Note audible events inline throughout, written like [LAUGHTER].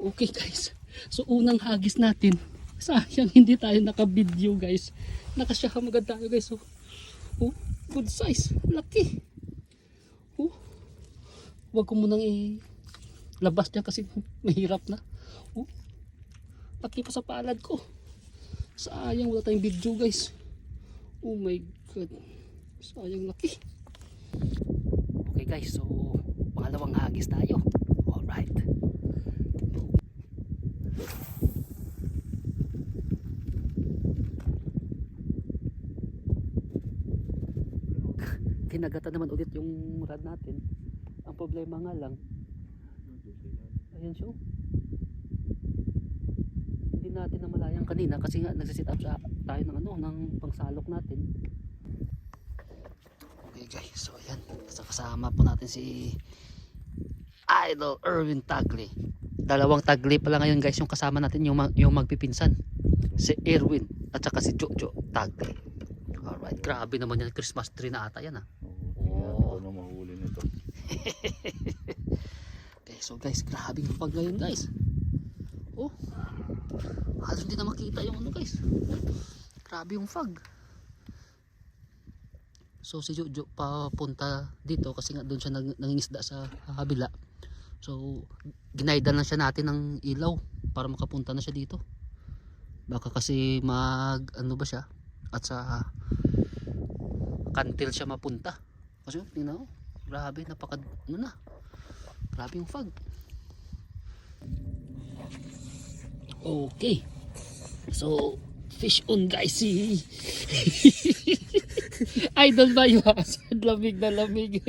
Okay guys. So unang hagis natin. Sayang hindi tayo naka-video guys. Nakasyahan agad tayo guys. Oh. oh, good size. Laki. Oh. Huwag ko munang i-labas kasi mahirap na. Oh. Laki pa sa palad ko. Sayang wala tayong video guys. Oh my god. Sayang laki. Okay guys, so pangalawang hagis tayo. Alright. Kinagatan naman ulit yung rod natin. Ang problema nga lang, ayan siya. oh. Hindi natin namalayan kanina kasi nga nagsisit up sa tayo ng ano, ng pangsalok natin. Okay guys, so ayan. Kasama po natin si Idol Erwin Tagli. Dalawang Tagli pala ngayon guys yung kasama natin yung, yung magpipinsan. Si Erwin at saka si Jojo Tagli. Alright, grabe naman yan. Christmas tree na ata yan ah. Okay, so guys, grabe yung pag ngayon guys. Oh, halos hindi na makita yung ano guys. Grabe yung fog. So si Jojo papunta dito kasi nga doon siya nang, nangingisda sa kabila. So ginaidan lang siya natin ng ilaw para makapunta na siya dito. Baka kasi mag ano ba siya at sa kantil siya mapunta. Kasi tingnan mo, grabe napaka ano na. Grabe yung fog. Okay. So, fish on guys si [LAUGHS] Idol ba yung? [LAUGHS] Lamig na lamig. [LAUGHS]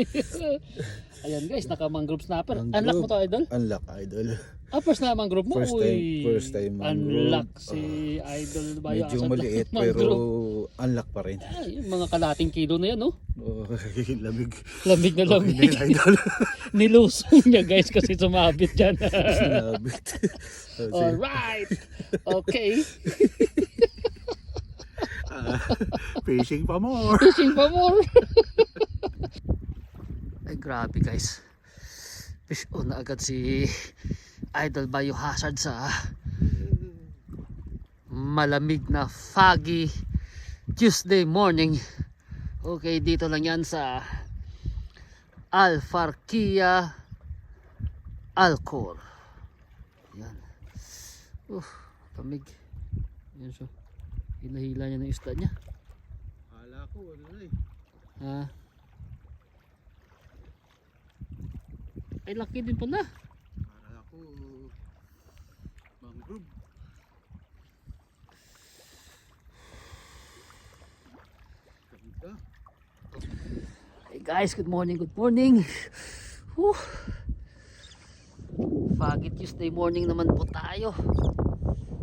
Ayan guys, naka mangrove snapper. Mangrove. Unlock mo to idol? Unlock, idol. Ah, first na mangrove mo? First time- Uy, first time mangrove. Unlock si Idol ba yung Medyo maliit pero unlock pa rin. Ah, yung mga kalating kilo na yan, no? Oh, [LAUGHS] lamig. Lamig na Okay lamig. na yun, idol. [LAUGHS] Nilusong niya guys kasi sumabit dyan. [LAUGHS] Sinabit. Oh. Alright. Okay. Ah, fishing pa more. Fishing pa more. Grabe guys. Fish on na agad si Idol Biohazard sa malamig na foggy Tuesday morning. Okay, dito lang yan sa Alfarkia Alcor. Yan. Uh, lamig. Yan siya. Hila-hila niya ng isda niya. Kala ko, ano na eh. Ha? Ay, laki din pala. Kala ko, mangrove. Ganda. Hey guys, good morning, good morning. Whew. Foggy Tuesday morning naman po tayo.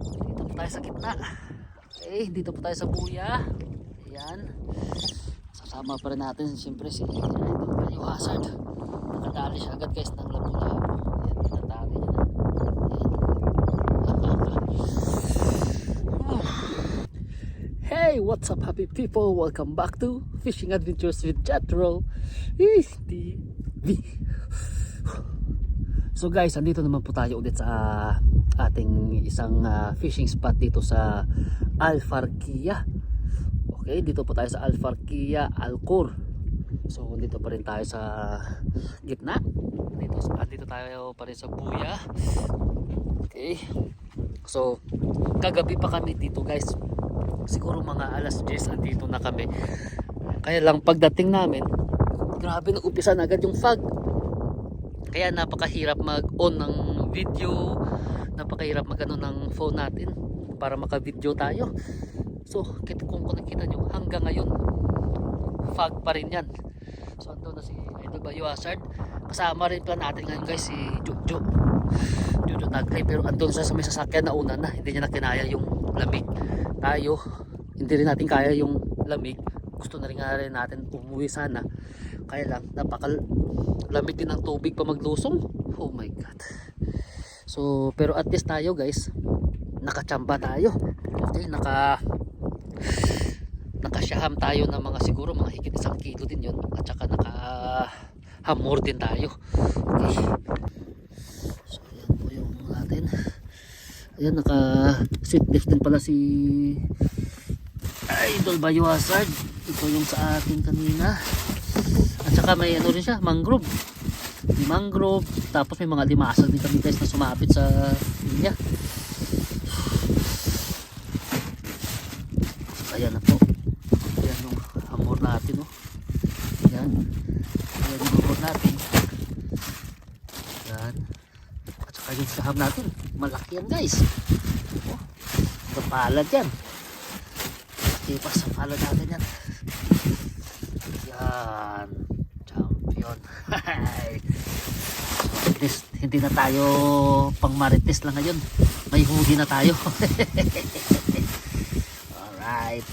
Dito po tayo sa gitna. Okay, dito po tayo sa buya. Ayan. Sasama pa rin natin siyempre si Mario Hazard. Siya agad guys ng labo-labo. Ayan, tinatali niya na. Hey, what's up happy people? Welcome back to Fishing Adventures with Jethro. TV. So guys, andito naman po tayo ulit sa ating isang ah, fishing spot dito sa Alfarquia. Okay, dito po tayo sa Alfarquia, Alcor. So dito pa rin tayo sa gitna. Dito, dito tayo pa rin sa Buya. Okay. So, kagabi pa kami dito guys. Siguro mga alas 10 andito na kami. Kaya lang pagdating namin, grabe nag-umpisa na agad yung fog. Kaya napakahirap mag-on ng video, napakahirap mag-ano ng phone natin para maka-video tayo. So, kung kung nakita nyo, hanggang ngayon, fog pa rin yan. So, ando na si Idol Bayo Hazard. Kasama rin pala natin ngayon guys si Jojo. Jojo Taglay. Pero andun sa may sasakyan na una na. Hindi niya na kinaya yung lamig. Tayo, hindi rin natin kaya yung lamig. Gusto na rin nga rin natin umuwi sana. Kaya lang, napakal lamig din ng tubig pa maglusong. Oh my God. So, pero at least tayo guys, nakachamba tayo. Okay, naka nakasyaham tayo ng mga siguro mga higit isang kilo din yon at saka naka hamor din tayo okay so yan po yung natin Ayan, naka sweet leaf din pala si Idol Bayo Hazard. Ito yung sa atin kanina. At saka may ano rin siya, mangrove. May mangrove. Tapos may mga limasag din kami guys na sumapit sa linya. Ayan na po. Ayan yung hamor natin. Oh. Ayan. Ayan yung hamor natin. Ayan. At saham natin. Malaki yan guys. Oh. Kapalad yan. Tipas sa palad natin yan. Yan. Champion. so, least hindi na tayo pang marites lang ngayon. May huli na tayo. [LAUGHS] Alright.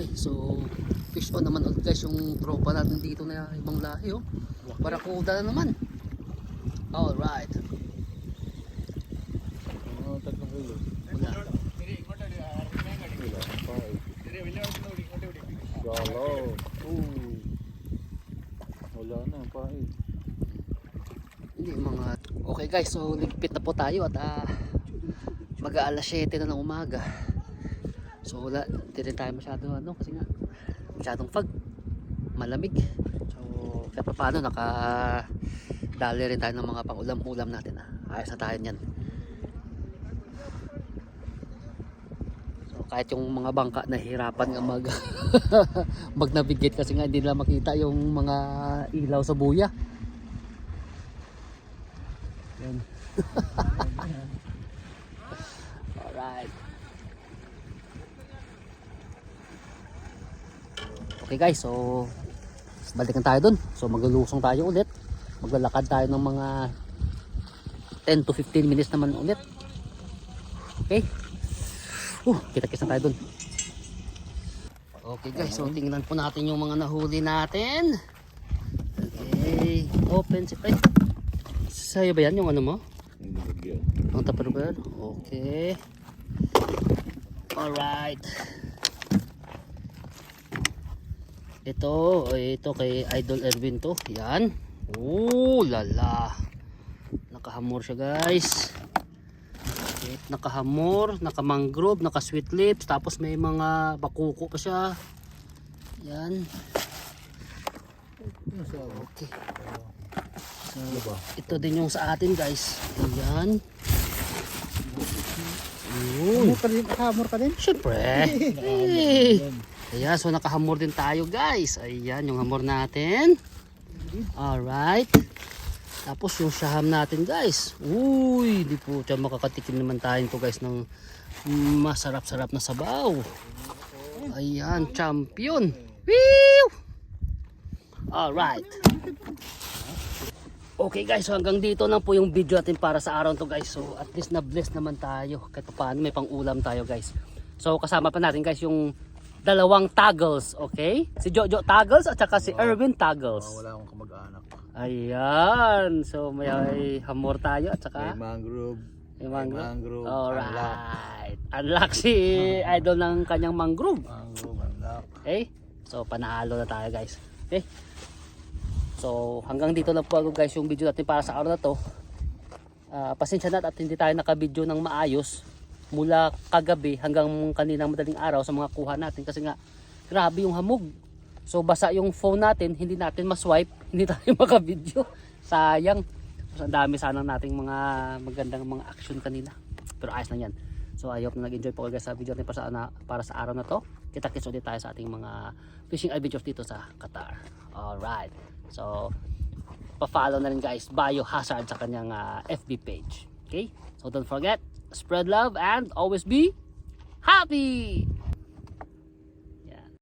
Okay, so fish on naman ulit guys yung tropa natin dito na ibang lahi oh. Barakuda na naman. Alright. Oh, tatlong kilo. Wala. Galaw. Ooh. Wala na, pahit. Hindi mga Okay guys, so ligpit na po tayo at ah, mag-aalas 7 na ng umaga. So wala, hindi rin tayo masyado ano kasi nga masyadong fog. Malamig. So kahit pa paano naka dali rin tayo ng mga pang-ulam-ulam natin ah. Ayos na tayo niyan. So kahit yung mga bangka nahihirapan nga mag [LAUGHS] mag-navigate kasi nga hindi nila makita yung mga ilaw sa buya. Yan. [LAUGHS] Alright. Okay guys, so balikan tayo dun. So maglulusong tayo ulit. Maglalakad tayo ng mga 10 to 15 minutes naman ulit. Okay? Uh, kita-kita tayo dun. Okay guys, so tingnan po natin yung mga nahuli natin. Okay, open si Ay, Sa'yo ba yan yung ano mo? Ang tupperware? Okay. Alright. Ito, ito kay Idol Erwin to. Yan. Oh, lala. Nakahamor siya guys. Nakahamor, nakamangrove, naka-sweet lips, tapos may mga bakuko pa siya. Yan. Okay. So, ito din yung sa atin guys. Ayan. Yun. ka din, hamor ka din? Siyempre. [LAUGHS] Hey. Ayan, so nakahamor din tayo guys. Ayan, yung hamor natin. Alright. Tapos yung saham natin guys. Uy, di po siya makakatikim naman tayo to guys ng masarap-sarap na sabaw. Ayan, champion. Woo! Alright. Okay guys, so hanggang dito lang po yung video natin para sa araw to guys. So at least na-bless naman tayo. Kahit pa paano may pang-ulam tayo guys. So kasama pa natin guys yung dalawang Taggles, okay? Si Jojo Taggles at saka si Erwin Taggles. Oh, wala akong kamag-anak. Ayan. So may hamor tayo at May saka mangrove. may May mangrove. mangrove. Alright. Unlock si idol ng kanyang mangrove. Mangrove, unlock. Okay? So panalo na tayo guys. Okay? So hanggang dito lang po ako guys yung video natin para sa araw na to. Ah, pasensya na at hindi tayo nakabidyo ng maayos mula kagabi hanggang kaninang madaling araw sa mga kuha natin kasi nga grabe yung hamog. So basa yung phone natin, hindi natin ma-swipe, [LAUGHS] hindi tayo makabidyo. Sayang. So, ang dami sanang nating mga magandang mga action kanina. Pero ayos lang yan. So I hope na nag-enjoy po kayo sa video natin para sa, na, para sa araw na to. Kita-kits ulit tayo sa ating mga fishing adventures dito sa Qatar. Alright. So, pa-follow na rin guys Biohazard sa kanyang ah, FB page. Okay? So don't forget, spread love and always be happy!